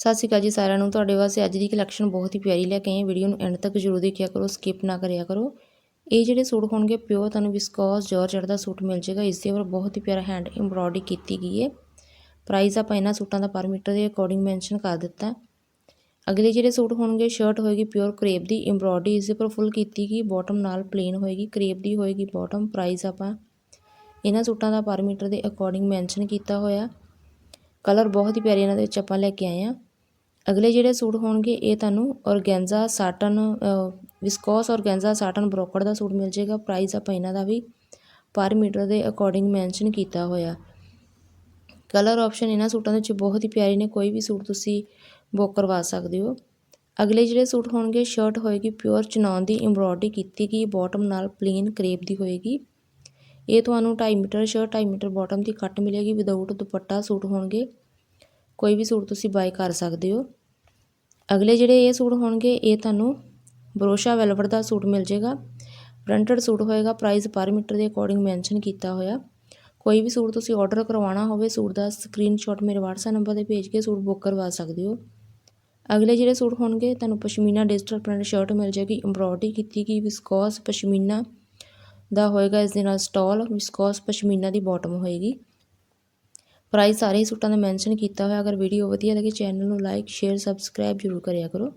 ਸਤਿ ਸ਼੍ਰੀ ਅਕਾਲ ਜੀ ਸਾਰਿਆਂ ਨੂੰ। ਤੁਹਾਡੇ ਵਾਸਤੇ ਅੱਜ ਦੀ ਕਲੈਕਸ਼ਨ ਬਹੁਤ ਹੀ ਪਿਆਰੀ ਲੈ ਕੇ ਆਏ ਵੀਡੀਓ ਨੂੰ ਐਂਡ ਤੱਕ ਜ਼ਰੂਰ ਦੇਖਿਆ ਕਰੋ ਸਕਿਪ ਨਾ ਕਰਿਆ ਕਰੋ। ਇਹ ਜਿਹੜੇ ਸੂਟ ਹੋਣਗੇ ਪਿਓਰ ਤੁਹਾਨੂੰ ਵਿਸਕੋਸ ਜਾਰਜਟ ਦਾ ਸੂਟ ਮਿਲ ਜਾਏਗਾ। ਇਸ ਦੇ ਉੱਪਰ ਬਹੁਤ ਹੀ ਪਿਆਰਾ ਹੈਂਡ ਐਮਬ੍ਰੋਇਡਰੀ ਕੀਤੀ ਗਈ ਹੈ। ਪ੍ਰਾਈਸ ਆਪਾਂ ਇਹਨਾਂ ਸੂਟਾਂ ਦਾ ਪਰ ਮੀਟਰ ਦੇ ਅਕੋਰਡਿੰਗ ਮੈਂਸ਼ਨ ਕਰ ਦਿੱਤਾ ਅਗਲੇ ਜਿਹੜੇ ਸੂਟ ਹੋਣਗੇ ਸ਼ਰਟ ਹੋਏਗੀ ਪਿਓਰ ਕਰੇਪ ਦੀ ਐਮਬ੍ਰੋਇਡਰੀ ਇਸ ਦੇ ਉੱਪਰ ਫੁੱਲ ਕੀਤੀ ਗਈ ਬਾਟਮ ਨਾਲ ਪਲੇਨ ਹੋਏਗੀ ਕਰੇਪ ਦੀ ਹੋਏਗੀ ਬਾਟਮ ਪ੍ਰਾਈਸ ਆਪਾਂ ਇਹਨਾਂ ਸੂਟਾਂ ਦਾ ਪਰ ਮੀਟਰ ਦੇ ਅਕੋਰਡਿੰਗ ਮੈਂਸ਼ਨ ਕੀਤਾ ਹੋਇਆ। ਕਲਰ ਬਹੁਤ ਹੀ ਪਿਆਰੇ ਇਹਨਾਂ ਦੇ ਵਿੱਚ ਆਪਾਂ ਲੈ ਕੇ ਆਏ ਆ ਅਗਲੇ ਜਿਹੜੇ ਸੂਟ ਹੋਣਗੇ, ਇਹ ਤੁਹਾਨੂੰ organza satin viscose organza satin brocade ਦਾ ਸੂਟ ਮਿਲ ਜਾਏਗਾ। ਪ੍ਰਾਈਸ ਆਪਾਂ ਇਹਨਾਂ ਦਾ ਵੀ ਪਰ ਮੀਟਰ ਦੇ ਅਕੋਰਡਿੰਗ ਮੈਂਸ਼ਨ ਕੀਤਾ ਹੋਇਆ। ਕਲਰ ਆਪਸ਼ਨ ਇਹਨਾਂ ਸੂਟਾਂ ਦੇ ਵਿੱਚ ਬਹੁਤ ਹੀ ਪਿਆਰੇ ਨੇ, ਕੋਈ ਵੀ ਸੂਟ ਤੁਸੀਂ ਬੁੱਕ ਕਰਵਾ ਸਕਦੇ ਹੋ। ਅਗਲੇ ਜਿਹੜੇ ਸੂਟ ਹੋਣਗੇ ਸ਼ਰਟ ਹੋਏਗੀ ਪਿਓਰ ਚਨੌਨ ਦੀ ਐਮਬ੍ਰੋਇਡਰੀ ਕੀਤੀ ਗਈ ਬਾਟਮ ਨਾਲ ਪਲੇਨ ਕਰੇਪ ਦੀ ਹੋਏਗੀ। ਇਹ ਤੁਹਾਨੂੰ 2.5 ਮੀਟਰ ਸ਼ਰਟ 2.5 ਮੀਟਰ ਬਾਟਮ ਦੀ ਕੱਟ ਮਿਲੇਗੀ। ਵਿਦਆਊਟ ਦੁਪੱਟਾ ਸੂਟ ਹੋਣਗੇ। ਕੋਈ ਵੀ ਸੂਟ ਤੁਸੀਂ ਬਾਈ ਕਰ ਸਕਦੇ ਹੋ। ਅਗਲੇ ਜਿਹੜੇ ਇਹ ਸੂਟ ਹੋਣਗੇ, ਇਹ ਤੁਹਾਨੂੰ ਬਰੋਸ਼ਾ ਵੈਲਵਟ ਦਾ ਸੂਟ ਮਿਲ ਜਾਏਗਾ। ਪ੍ਰਿੰਟਡ ਸੂਟ ਹੋਏਗਾ ਪ੍ਰਾਈਸ ਪਰ ਮੀਟਰ ਦੇ ਅਕੋਰਡਿੰਗ ਮੈਂਸ਼ਨ ਕੀਤਾ ਹੋਇਆ। ਕੋਈ ਵੀ ਸੂਟ ਤੁਸੀਂ ਆਰਡਰ ਕਰਵਾਉਣਾ ਹੋਵੇ, ਸੂਟ ਦਾ ਸਕਰੀਨਸ਼ਾਟ ਮੇਰੇ WhatsApp ਨੰਬਰ ਤੇ ਭੇਜ ਕੇ ਸੂਟ ਬੁੱਕ ਕਰਵਾ ਸਕਦੇ ਹੋ। ਅਗਲੇ ਜਿਹੜੇ ਸੂਟ ਹੋਣਗੇ, ਤੁਹਾਨੂੰ ਪਸ਼ਮੀਨਾ ਡਿਜੀਟਲ ਪ੍ਰਿੰਟ ਸ਼ਰਟ ਮਿਲ ਜਾਏਗੀ। ਐਮਬ੍ਰੋਇਡਰੀ ਕੀਤੀ ਗਈ ਵਿਸਕੋਸ ਪਸ਼ਮੀਨਾ ਦਾ ਹੋਏਗਾ, ਇਸ ਦੇ ਨਾਲ ਸਟਾਲ ਵਿਸਕੋਸ ਪਸ਼ਮੀਨਾ ਦੀ ਬਾਟਮ ਹੋਏਗੀ। ਪ੍ਰਾਈਜ਼ ਸਾਰੇ ਹੀ ਸੂਟਾਂ ਦਾ ਮੈਂਸ਼ਨ ਕੀਤਾ ਹੋਇਆ, ਅਗਰ ਵੀਡੀਓ ਵਧੀਆ ਲੱਗੇ ਚੈਨਲ ਨੂੰ ਲਾਈਕ ਸ਼ੇਅਰ ਸਬਸਕ੍ਰਾਈਬ ਜ਼ਰੂਰ ਕਰਿਆ ਕਰੋ।